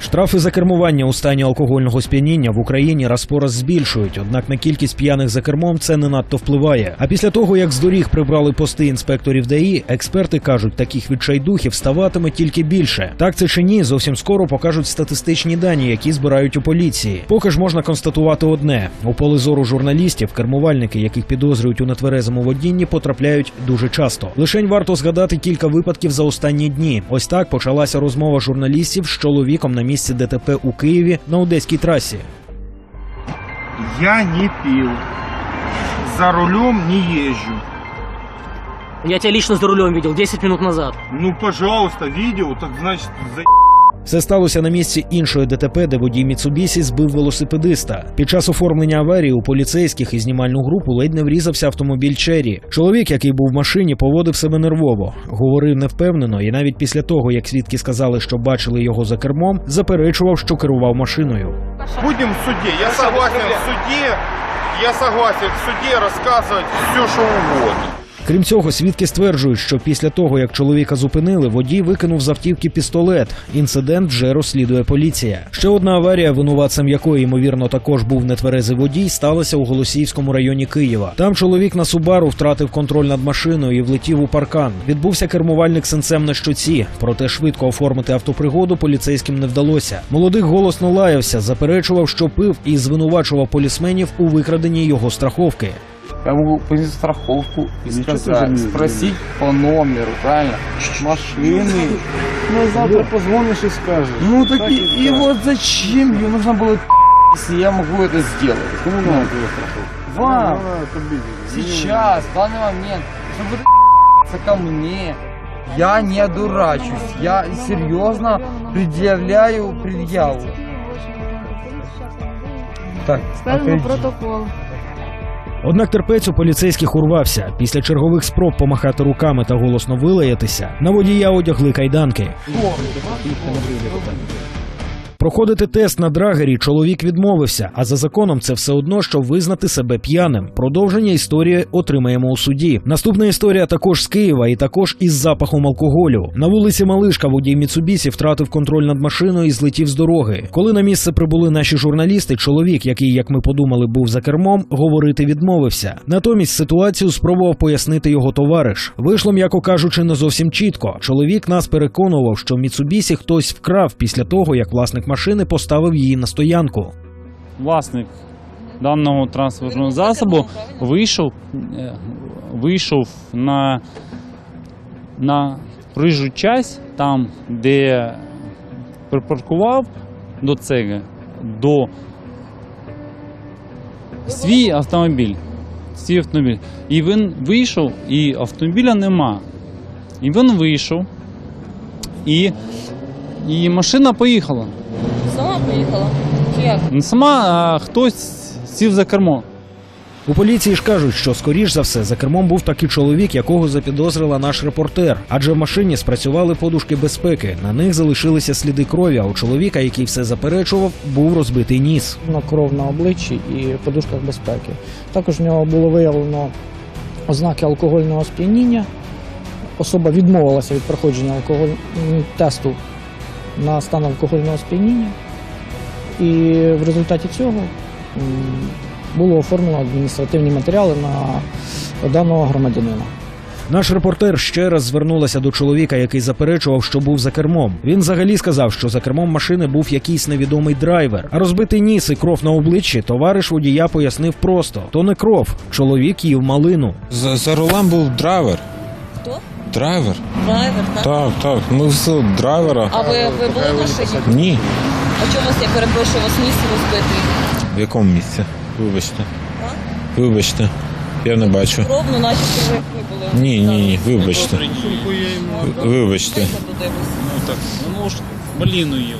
Штрафи за кермування у стані алкогольного сп'яніння в Україні раз по раз збільшують, однак на кількість п'яних за кермом це не надто впливає. А після того, як з доріг прибрали пости інспекторів ДАІ, експерти кажуть, таких відчайдухів ставатиме тільки більше. Так це чи ні, зовсім скоро покажуть статистичні дані, які збирають у поліції. Поки ж можна констатувати одне: у поле зору журналістів кермувальники, яких підозрюють у нетверезому водінні, потрапляють дуже часто. Лишень варто згадати кілька випадків за останні дні. Ось так почалася розмова журналістів з чоловіком на місці ДТП у Києві на одеській трасі. Я не пил. За рулем не езжу. Я тебя лично за рулем видел 10 минут назад. Ну, пожалуйста, видео, так значит, за... Це сталося на місці іншої ДТП, де водій Міцубісі збив велосипедиста. Під час оформлення аварії у поліцейських і знімальну групу ледь не врізався автомобіль Чері. Чоловік, який був в машині, поводив себе нервово, говорив невпевнено, і навіть після того, як свідки сказали, що бачили його за кермом, заперечував, що керував машиною. Будем в суде. Я согласен в суде. Я согласен в суде рассказывать все, что угодно. Крім цього, свідки стверджують, що після того, як чоловіка зупинили, водій викинув з автівки пістолет. Інцидент вже розслідує поліція. Ще одна аварія, винуватцем якої ймовірно також був нетверезий водій, сталася у Голосіївському районі Києва. Там чоловік на Субару втратив контроль над машиною і влетів у паркан. Відбувся кермувальник синцем на щоці, проте швидко оформити автопригоду поліцейським не вдалося. Молодик голосно лаявся, заперечував, що пив і звинувачував полісменів у викраденні його страховки. Я могу понести страховку и сказать, спросить по номеру, правильно? Машины. Ну, завтра позвонишь и скажешь. Ну так и, и вот зачем ее нужно было если я могу это сделать? Кому Ну, надо твоя страховка? Вам, Ну, это сейчас, в данный момент, чтобы ты ко мне. Я не дурачусь, я серьезно предъявляю предъяву. Так, отойди. протокол. Однак терпець у поліцейських урвався. Після чергових спроб помахати руками та голосно вилаятися, на водія одягли кайданки. Проходити тест на драгері чоловік відмовився, а за законом це все одно, що визнати себе п'яним. Продовження історії отримаємо у суді. Наступна історія також з Києва і також із запахом алкоголю. На вулиці Малишка водій Міцубісі втратив контроль над машиною і злетів з дороги. Коли на місце прибули наші журналісти, чоловік, який, як ми подумали, був за кермом, говорити відмовився. Натомість ситуацію спробував пояснити його товариш. Вийшло, м'яко кажучи, не зовсім чітко. Чоловік нас переконував, що Міцубісі хтось вкрав після того, як власник машини поставив її на стоянку. власник даного транспортного засобу вийшов, е, вийшов на, на проїжджу часть, там, де припаркував до цього, до свій автомобіль. Свій автомобіль. І він вийшов, і автомобіля нема. І він вийшов, і, і машина поїхала. Сама поїхала. Чи як? Не сама, а хтось сів за кермо. У поліції ж кажуть, що скоріш за все за кермом був такий чоловік, якого запідозрила наш репортер. Адже в машині спрацювали подушки безпеки. На них залишилися сліди крові. А у чоловіка, який все заперечував, був розбитий ніс. На кров на обличчі і подушках безпеки. Також в нього було виявлено ознаки алкогольного сп'яніння. Особа відмовилася від проходження алкоголь... м, тесту на стан алкогольного сп'яніння. І в результаті цього було оформлено адміністративні матеріали на даного громадянина. Наш репортер ще раз звернулася до чоловіка, який заперечував, що був за кермом. Він взагалі сказав, що за кермом машини був якийсь невідомий драйвер. А розбитий ніс і кров на обличчі товариш водія пояснив просто: то не кров. Чоловік їв малину. За, за рулем був драйвер. Хто? Драйвер? Драйвер, так? Так, так. Ми везли драйвера. А ви, ви були в машині? Ні. А чому вас, я перепрошую, у вас ніс розбитий? В якому місці? Вибачте. Вибачте. Я не бачу. Кров, ну начебто ви ви були. Ні, ні, ні, вибачте. Вибачте. Ну так, ну ж малину їв.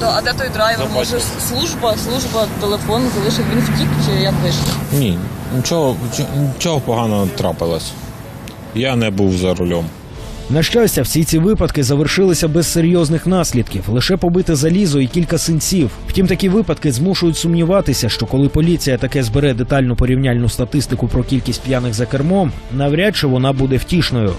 То, а де той драйвер? Може служба, служба, телефон залишив, він втік чи як вийшло? Ні. Нічого, нічого поганого трапилось. Я не був за рулем. На щастя, всі ці випадки завершилися без серйозних наслідків, лише побите залізо і кілька синців. Втім, такі випадки змушують сумніватися, що коли поліція таке збере детальну порівняльну статистику про кількість п'яних за кермом, навряд чи вона буде втішною.